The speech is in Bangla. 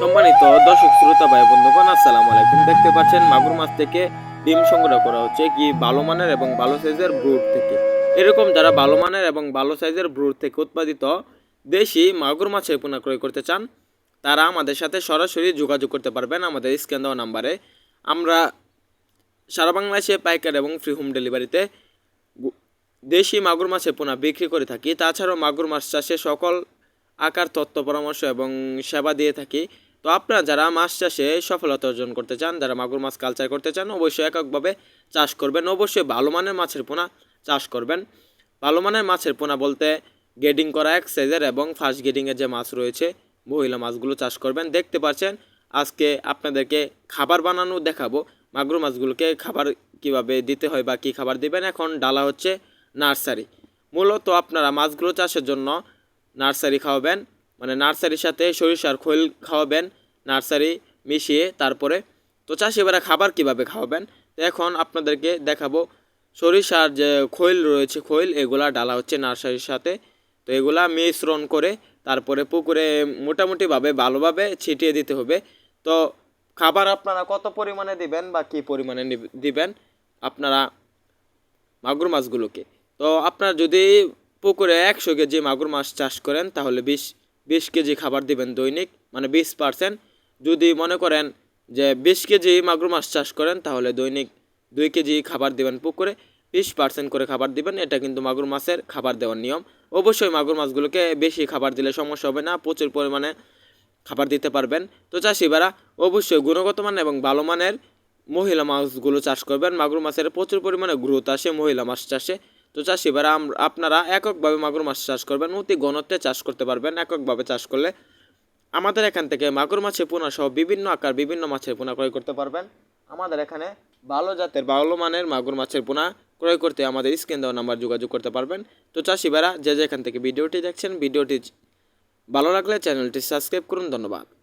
সম্মানিত দর্শক, শ্রোতা, ভাই, বন্ধুগণ, আসসালামু আলাইকুম। দেখতে পাচ্ছেন মাগুর মাছ থেকে ডিম সংগ্রহ করা হচ্ছে কি ভালো মানের এবং ভালো সাইজের ব্রুড থেকে। এরকম যারা ভালো মানের এবং ভালো সাইজের ব্রুড থেকে উৎপাদিত দেশি মাগুর মাছের পোনা ক্রয় করতে চান, তারা আমাদের সাথে সরাসরি যোগাযোগ করতে পারবেন আমাদের স্ক্যান দেওয়া নাম্বারে। আমরা সারা বাংলাদেশে পাইকার এবং ফ্রি হোম ডেলিভারিতে দেশি মাগুর মাছের পোনা বিক্রি করে থাকি। তাছাড়াও মাগুর মাছ চাষে সকল আকার, তথ্য, পরামর্শ এবং সেবা দিয়ে থাকি। তো আপনারা যারা মাছ চাষে সফলতা অর্জন করতে চান, যারা মাগুর মাছ কালচার করতে চান, অবশ্যই এককভাবে চাষ করবেন। অবশ্যই ভালো মানের মাছের পোনা চাষ করবেন। ভালো মানের মাছের পোনা বলতে গেডিং করা এক সাইজের এবং ফার্স্ট গেডিংয়ের যে মাছ রয়েছে, মহিলা মাছগুলো চাষ করবেন। দেখতে পাচ্ছেন, আজকে আপনাদেরকে খাবার বানানো দেখাবো। মাগুর মাছগুলোকে খাবার কীভাবে দিতে হয় বা কী খাবার দিবেন? এখন ডালা হচ্ছে নার্সারি। মূলত আপনারা মাছগুলো চাষের জন্য নার্সারি খাওয়াবেন। মানে নার্সারির সাথে সরিষার খৈল খাওয়াবেন, নার্সারি মিশিয়ে তারপরে তো চাষিবারা খাবার কীভাবে খাওয়াবেন? তো এখন আপনাদেরকে দেখাবো সরিষার যে খৈল রয়েছে, খৈল এগুলা ডালা হচ্ছে নার্সারির সাথে। তো এগুলা মিশ্রণ করে তারপরে পুকুরে মোটামুটিভাবে ভালোভাবে ছিটিয়ে দিতে হবে। তো খাবার আপনারা কত পরিমাণে দিবেন বা কী পরিমাণে দিবেন? আপনারা মাগুর মাছগুলোকে। তো আপনার যদি পুকুরে একশো কেজি মাগুর মাছ চাষ করেন তাহলে বিশ বিশ কেজি খাবার দিবেন দৈনিক মানে বিশ পার্সেন্ট। যদি মনে করেন যে বিশ কেজি মাগুর মাছ চাষ করেন, তাহলে দৈনিক দুই কেজি খাবার দিবেন পুকুরে, বিশ পার্সেন্ট করে খাবার দিবেন, এটা কিন্তু মাগুর মাছের খাবার দেওয়ার নিয়ম। অবশ্যই মাগুর মাছগুলোকে বেশি খাবার দিলে সমস্যা হবে না, প্রচুর পরিমাণে খাবার দিতে পারবেন। তো চাষিবারা অবশ্যই গুণগত মান এবং ভালো মানের মহিলা মাছগুলো চাষ করবেন। মাগুর মাছের প্রচুর পরিমাণে গ্রোথ আসে মহিলা মাছ চাষে। তো চাষিবারা আম- আপনারা এককভাবে মাগুর মাছ চাষ করবেন, অতি ঘনত্বে চাষ করতে পারবেন, এককভাবে চাষ করলে আমাদের এখান থেকে মাগুর মাছের পোনা সহ বিভিন্ন আকার, বিভিন্ন মাছের পোনা ক্রয় করতে পারবেন। আমাদের এখানে ভালো জাতের, ভালো মানের মাগুর মাছের পোনা ক্রয় করতে আমাদের স্ক্রিন দেওয়া নাম্বার যোগাযোগ করতে পারবেন। তো চাষিবারা যে যেখান থেকে ভিডিওটি দেখছেন, ভিডিওটি ভালো লাগলে চ্যানেলটি সাবস্ক্রাইব করুন। ধন্যবাদ।